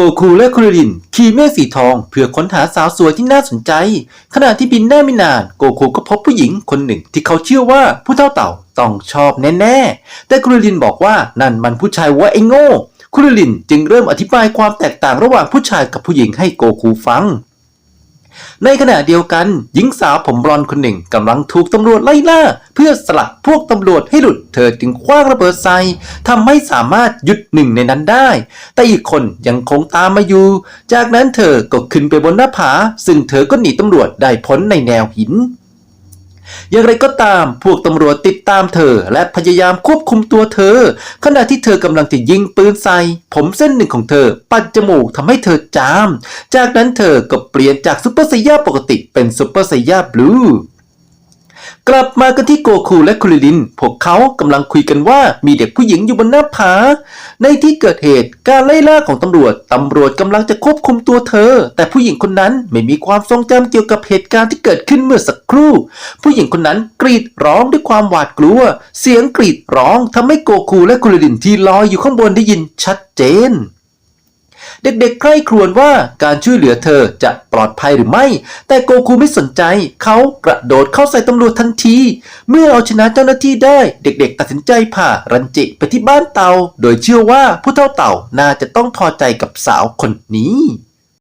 โกคูและคุริรินขี่เมฆสีทองเพื่อค้นหาสาวสวยที่น่าสนใจ ขณะที่บินได้ไม่นาน โกคูก็พบผู้หญิงคนหนึ่งที่เขาเชื่อว่าผู้เท่าเต่าต้องชอบแน่ๆ แต่คุริรินบอกว่านั่นมันผู้ชายว่าไอ้โง่คุริรินจึงเริ่มอธิบายความแตกต่างระหว่างผู้ชายกับผู้หญิงให้โกคูฟัง ในขณะเดียวกัน หญิงสาวผมบลอนคนหนึ่งกำลังถูกตำรวจไล่ล่า เพื่อสลัดพวกตำรวจให้หลุดเธอจึงคว้างระเบิดใส่ทำให้สามารถหยุดหนึ่งในนั้นได้ แต่อีกคนยังคงตามมาอยู่ จากนั้นเธอก็ขึ้นไปบนหน้าผา ซึ่งเธอก็หนีตำรวจได้พ้นในแนวหิน อย่างไรก็ตามพวกตำรวจติดตามเธอ และพยายามควบคุมตัวเธอ ขณะที่เธอกำลังจะยิงปืนใส่ ผมเส้นหนึ่งของเธอ ปัดจมูกทำให้เธอจาม จากนั้นเธอก็เปลี่ยนจากซูเปอร์ไซย่าปกติเป็นซูเปอร์ไซย่าบลู กลับมากันที่โกคูและคุริลิน พวกเขากำลังคุยกันว่ามีเด็กผู้หญิงอยู่บนหน้าผา ในที่เกิดเหตุการไล่ล่าของตำรวจ ตำรวจกำลังจะควบคุมตัวเธอ แต่ผู้หญิงคนนั้นไม่มีความทรงจำเกี่ยวกับเหตุการณ์ที่เกิดขึ้นเมื่อสักครู่ ผู้หญิงคนนั้นกรีดร้องด้วยความหวาดกลัว เสียงกรีดร้องทำให้โกคูและคุริลินที่ลอยอยู่ข้างบนได้ยินชัดเจน เด็กๆ ใคร่ครวญว่าการช่วยเหลือเธอจะปลอดภัยหรือไม่ แต่โกคูไม่สนใจ เขากระโดดเข้าใส่ตำรวจทันที เมื่อเอาชนะเจ้าหน้าที่ได้ เด็กๆ ตัดสินใจพารันจิไปที่บ้านเตา โดยเชื่อว่าผู้เท่าเต่าน่าจะต้องพอใจกับสาวคนนี้